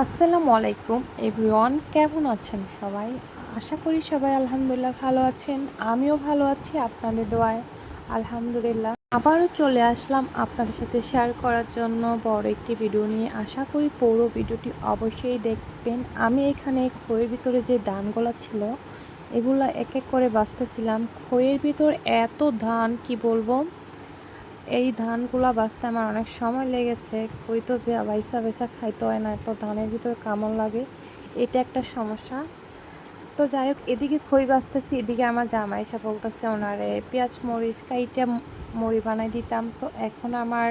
আসসালামু আলাইকুম এভরিওয়ান, কেমন আছেন সবাই? আশা করি সবাই আলহামদুলিল্লাহ ভালো আছেন, আমিও ভালো আছি আপনাদের দোয়ায়, আলহামদুলিল্লাহ। আবারও চলে আসলাম আপনাদের সাথে শেয়ার করার জন্য বড় একটি ভিডিও নিয়ে। আশা করি পুরো ভিডিওটি অবশ্যই দেখবেন। আমি এখানে খইয়ের ভিতরে যে ধানগুলো ছিল, এগুলো এক এক করে বাঁচতেছিলাম খইয়ের ভিতর এত ধান, কি বলব? এই ধানগুলা বাঁচতে আমার অনেক সময় লেগেছে। কই তো বাইসা বাইসা খাইতে হয় না তো ধানের ভিতরে কামড় লাগে। এটা একটা সমস্যা। তো যাই হোক, এদিকে খই বাঁচতেছি, এদিকে আমার জামা এসে বলতেছে ওনারে, পেঁয়াজ, মরিচ, কাইটা মুড়ি বানাই দিতাম। তো এখন আমার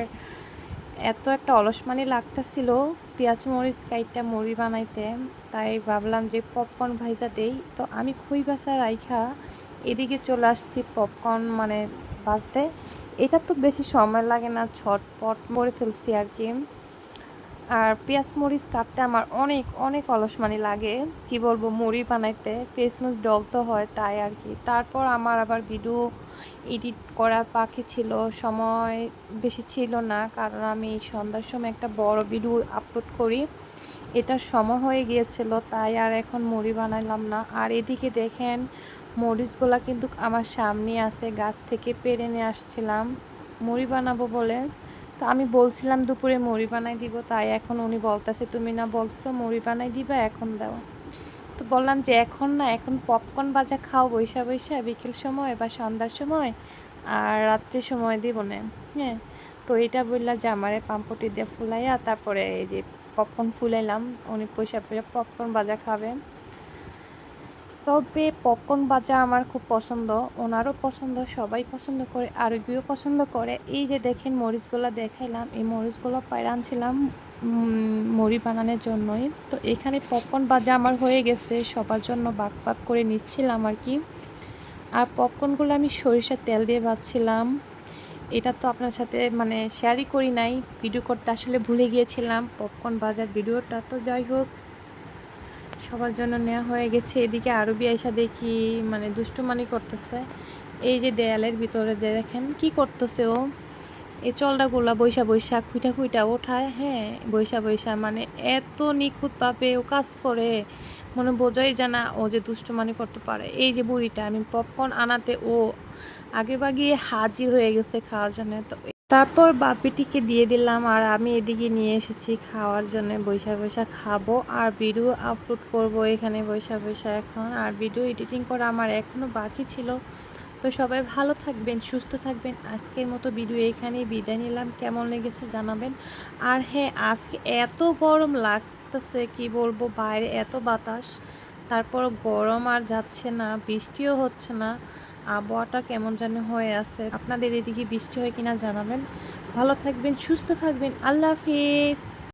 এত একটা অলসমানি লাগতেছিল পেঁয়াজ, মরিচ, কাইটা মুড়ি বানাইতে। তাই ভাবলাম যে পপকর্ন ভাইজা দেই। তো আমি খই বাসা রাইখা এদিকে চলে আসছি পপকর্ন মানে বাজতে এটা তো বেশি সময় লাগে না, ছটপট মরে ফেলছি আর কি। আর পেঁয়াজ মরিচ কাটতে আমার অনেক অনেক অলসমানি লাগে। কি বলব, মুড়ি বানাইতে, পেঁয়াজ মরিচ ডলতে হয় তাই আর কি। তারপর আমার আবার ভিডিও এডিট করা বাকি ছিল, সময় বেশি ছিল না, কারণ আমি সন্ধ্যার সময় একটা বড় ভিডিও আপলোড করি। এটার সময় হয়ে গিয়েছিল, তাই আর এখন মুড়ি বানাইলাম না। আর এদিকে দেখেন মরিচগুলা কিন্তু আমার সামনে আছে, গাছ থেকে পেরে নিয়ে আসছিলাম। মুড়ি বানাবো বলে। তো আমি বলছিলাম দুপুরে মুড়ি বানাই দিব, তাই এখন উনি বলতেছে, তুমি না বলছো মুড়ি বানাই দিবা, এখন দাও। তো বললাম যে, এখন না, এখন পপকর্ন বাজা খাও বৈশা বৈশা, বিকেল সময় বা সন্ধ্যার সময়, আর রাত্রির সময় দিব না। হ্যাঁ তো এটা বললা যে, আমারে পাম্পটি দিয়ে ফুলাইয়া, তারপরে এই যে পপকর্ন ফুলাইলাম, উনি পয়সা পয়সা পপকর্ন বাজা খাবে। তবে পপকর্ন বাজা আমার খুব পছন্দ। ওনারও পছন্দ, সবাই পছন্দ করে, আরবিও পছন্দ করে। এই যে দেখেন মরিচগুলো দেখাইলাম, এই মরিচগুলো পায়রা আনছিলাম মুড়ি বানানোর জন্যই। তো এখানে পপকর্ন বাজা আমার হয়ে গেছে, সবার জন্য বাক বাক করে নিচ্ছিলাম আর কি। আর পপকর্নগুলো আমি সরিষার তেল দিয়ে ভাজছিলাম। এটা তো আপনার সাথে মানে শেয়ারই করি নাই, ভিডিও করতে আসলে ভুলে গিয়েছিলাম। পপকর্ন বাজার ভিডিওটা তো যাই হোক। সবার জন্য নেওয়া হয়ে গেছে। এদিকে আরবি আইসা দেখি মানে দুষ্টুমানি করতেছে। এই যে দেয়ালের ভিতরে দেখেন কি করতেছে ও। এই চলটাগুলা বৈশা বৈশা খুইটা খুইটা ওঠায় হ্যাঁ বৈশা বৈশা মানে এত নিখুঁতভাবে ও কাজ করে। মনে বোঝাই জানা ও যে দুষ্টুমানি করতে পারে। এই যে বুড়িটা, আমি পপকর্ন আনাতে ও আগে বাগিয়ে হাজির হয়ে গেছে খাওয়ার জন্য। তো তারপর বাপিটিকে দিয়ে দিলাম আর আমি এদিকে নিয়ে এসেছি খাওয়ার জন্য। বৈশা বৈশা খাব আর ভিডিও আপলোড করব এখানে বৈশা বৈশা এখন। আর ভিডিও এডিটিং করা আমার এখনও বাকি ছিল। তো সবাই ভালো থাকবেন, সুস্থ থাকবেন। আজকের মতো ভিডিও এখানেই বিদায় নিলাম। কেমন লেগেছে জানাবেন। আর হ্যাঁ আজকে এত গরম লাগতেছে, কি বলব, বাইরে এত বাতাস। তারপর গরম আর যাচ্ছে না, বৃষ্টিও হচ্ছে না। আবহাওয়াটা কেমন যেন হয়ে আছে। আপনাদের এদিকে বৃষ্টি হয় কিনা জানাবেন। ভালো থাকবেন, সুস্থ থাকবেন। আল্লাহ হাফিজ।